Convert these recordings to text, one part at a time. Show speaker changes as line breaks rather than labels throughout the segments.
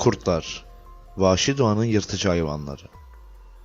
Kurtlar, vahşi doğanın yırtıcı hayvanları.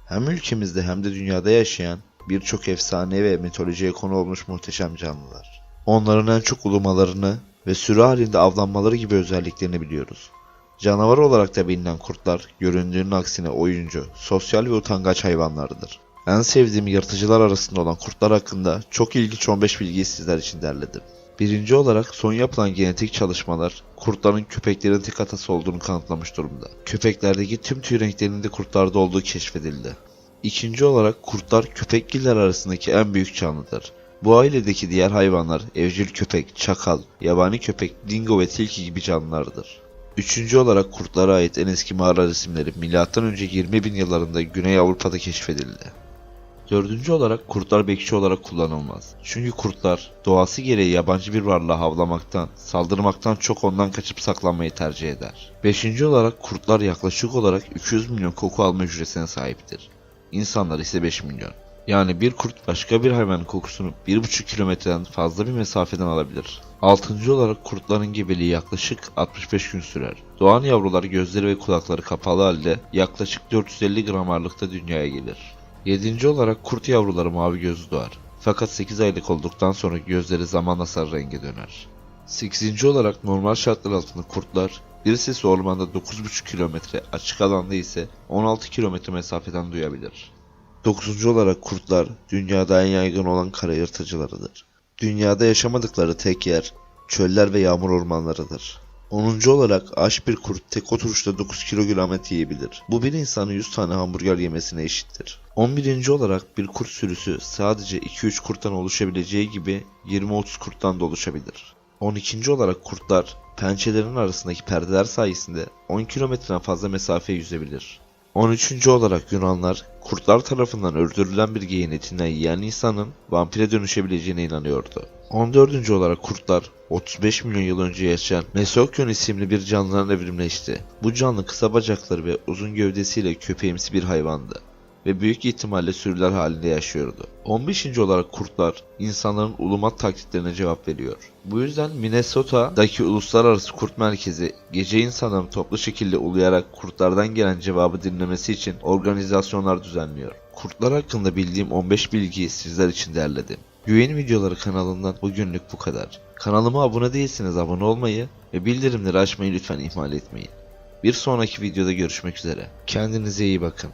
Hem ülkemizde hem de dünyada yaşayan birçok efsane ve mitolojiye konu olmuş muhteşem canlılar. Onların en çok ulumalarını ve sürü halinde avlanmaları gibi özelliklerini biliyoruz. Canavar olarak da bilinen kurtlar, göründüğünün aksine oyuncu, sosyal ve utangaç hayvanlardır. En sevdiğim yırtıcılar arasında olan kurtlar hakkında çok ilginç 15 bilgiyi sizler için derledim. Birinci olarak son yapılan genetik çalışmalar kurtların köpeklerin tek atası olduğunu kanıtlamış durumda. Köpeklerdeki tüm tüy renklerinin de kurtlarda olduğu keşfedildi. İkinci olarak kurtlar köpekgiller arasındaki en büyük canlıdır. Bu ailedeki diğer hayvanlar evcil köpek, çakal, yabani köpek, dingo ve tilki gibi canlılardır. Üçüncü olarak kurtlara ait en eski mağara resimleri M.Ö. 20 bin yıllarında Güney Avrupa'da keşfedildi. Dördüncü olarak kurtlar bekçi olarak kullanılmaz. Çünkü kurtlar doğası gereği yabancı bir varlığa havlamaktan, saldırmaktan çok ondan kaçıp saklanmayı tercih eder. Beşinci olarak kurtlar yaklaşık olarak 200 milyon koku alma hücresine sahiptir. İnsanlar ise 5 milyon. Yani bir kurt başka bir hayvanın kokusunu 1,5 kilometreden fazla bir mesafeden alabilir. Altıncı olarak kurtların gebeliği yaklaşık 65 gün sürer. Doğan yavrular gözleri ve kulakları kapalı halde yaklaşık 450 gram ağırlıkta dünyaya gelir. Yedinci olarak kurt yavruları mavi gözlü doğar. Fakat 8 aylık olduktan sonra gözleri zamanla sarı renge döner. 8. olarak normal şartlar altında kurtlar bir sesi ormanda 9,5 kilometre açık alanda ise 16 kilometre mesafeden duyabilir. 9. olarak kurtlar dünyada en yaygın olan kara yırtıcılarıdır. Dünyada yaşamadıkları tek yer çöller ve yağmur ormanlarıdır. 10. olarak aç bir kurt tek oturuşta 9 kilogram et yiyebilir. Bu bir insanın 100 tane hamburger yemesine eşittir. 11. olarak bir kurt sürüsü sadece 2-3 kurttan oluşabileceği gibi 20-30 kurttan da oluşabilir. 12. olarak kurtlar pençelerin arasındaki perdeler sayesinde 10 kilometreden fazla mesafe yüzebilir. 13. olarak Yunanlar kurtlar tarafından öldürülen bir geyin etinden yiyen insanın vampire dönüşebileceğine inanıyordu. 14. olarak kurtlar 35 milyon yıl önce yaşayan Mesokyon isimli bir canlıdan evrimleşti. Bu canlı kısa bacakları ve uzun gövdesiyle köpeğimsi bir hayvandı ve büyük ihtimalle sürüler halinde yaşıyordu. 15. olarak kurtlar insanların ulumat taklitlerine cevap veriyor. Bu yüzden Minnesota'daki Uluslararası Kurt Merkezi gece insanların toplu şekilde uluyarak kurtlardan gelen cevabı dinlemesi için organizasyonlar düzenliyor. Kurtlar hakkında bildiğim 15 bilgiyi sizler için derledim. Güven videoları kanalından bugünlük bu kadar. Kanalıma abone değilseniz abone olmayı ve bildirimleri açmayı lütfen ihmal etmeyin. Bir sonraki videoda görüşmek üzere. Kendinize iyi bakın.